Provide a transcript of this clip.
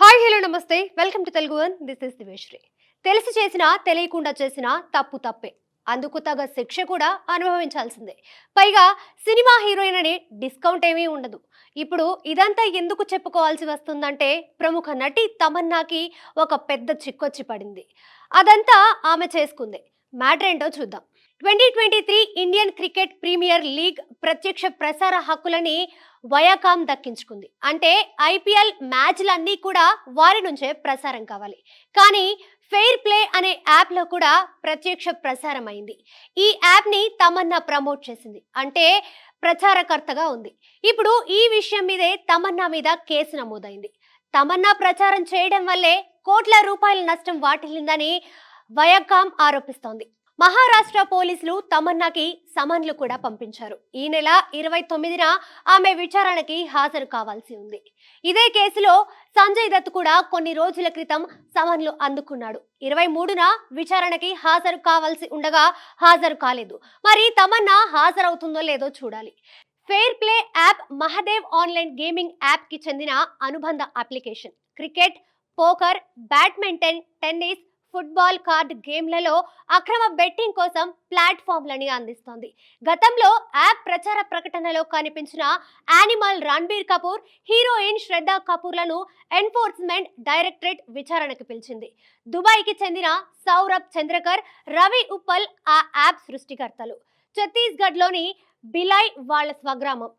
Hi hello నమస్తే. Welcome to Telugu one. This is Diveshree తెలిసి చేసినా తెలియకుండా చేసినా తప్పు తప్పే. అందుకు తగ శిక్ష కూడా అనుభవించాల్సిందే. పైగా సినిమా హీరోయిన్ అని డిస్కౌంట్ ఏమీ ఉండదు. ఇప్పుడు ఇదంతా ఎందుకు చెప్పుకోవాల్సి వస్తుందంటే ప్రముఖ నటి తమన్నాకి ఒక పెద్ద చిక్కొచ్చి పడింది. అదంతా ఆమె చేసుకుంది. మ్యాటర్ ఏంటో చూద్దాం. Twenty twenty three Indian cricket premier league ప్రత్యక్ష ప్రసార హక్కులని వయాకామ్ దక్కించుకుంది. అంటే ఐపీఎల్ మ్యాచ్లన్నీ కూడా వారి నుంచే ప్రసారం కావాలి. కానీ ఫెయిర్ ప్లే అనే యాప్లో కూడా ప్రత్యక్ష ప్రసారం అయింది ఈ యాప్ని తమన్నా ప్రమోట్ చేసింది. అంటే ప్రచారకర్తగా ఉంది. ఇప్పుడు ఈ విషయం మీదే తమన్నా మీద కేసు నమోదైంది. తమన్నా ప్రచారం చేయడం వల్లే కోట్ల రూపాయల నష్టం వాటిల్లిందని వయాకామ్ ఆరోపిస్తోంది. మహారాష్ట్ర పోలీసులు తమన్నాకి సమన్లు కూడా పంపించారు. ఈ నెల ఇరవై తొమ్మిదిన ఆమె విచారణకి హాజరు కావాల్సి ఉంది. ఇదే కేసులో సంజయ్ దత్ కూడా కొన్ని రోజుల క్రితం సమన్లు అందుకున్నాడు. ఇరవై మూడున విచారణకి హాజరు కావాల్సి ఉండగా హాజరు కాలేదు. మరి తమన్నా హాజరవుతుందో లేదో చూడాలి. Fair play app Mahadev online gaming యాప్కి చెందిన అనుబంధ application. Cricket poker badminton tennis football card గేమ్లలో అక్రమ బెట్టింగ్ కోసం ప్లాట్ఫామ్లని అందిస్తోంది. గతంలో యాప్ ప్రచార ప్రకటనలో కనిపించిన యానిమల్ రణబీర్ కపూర్ హీరోయిన్ శ్రద్ధ కపూర్లను ఎన్ఫోర్స్మెంట్ డైరెక్టరేట్ విచారణకు పిలిచింది. దుబాయ్కి చెందిన సౌరభ్ చంద్రకర్ రవి ఉప్పల్ ఆ యాప్ సృష్టికర్తలు. ఛత్తీస్గఢ్లోని బిలాయ్ వాళ్ళ స్వగ్రామం.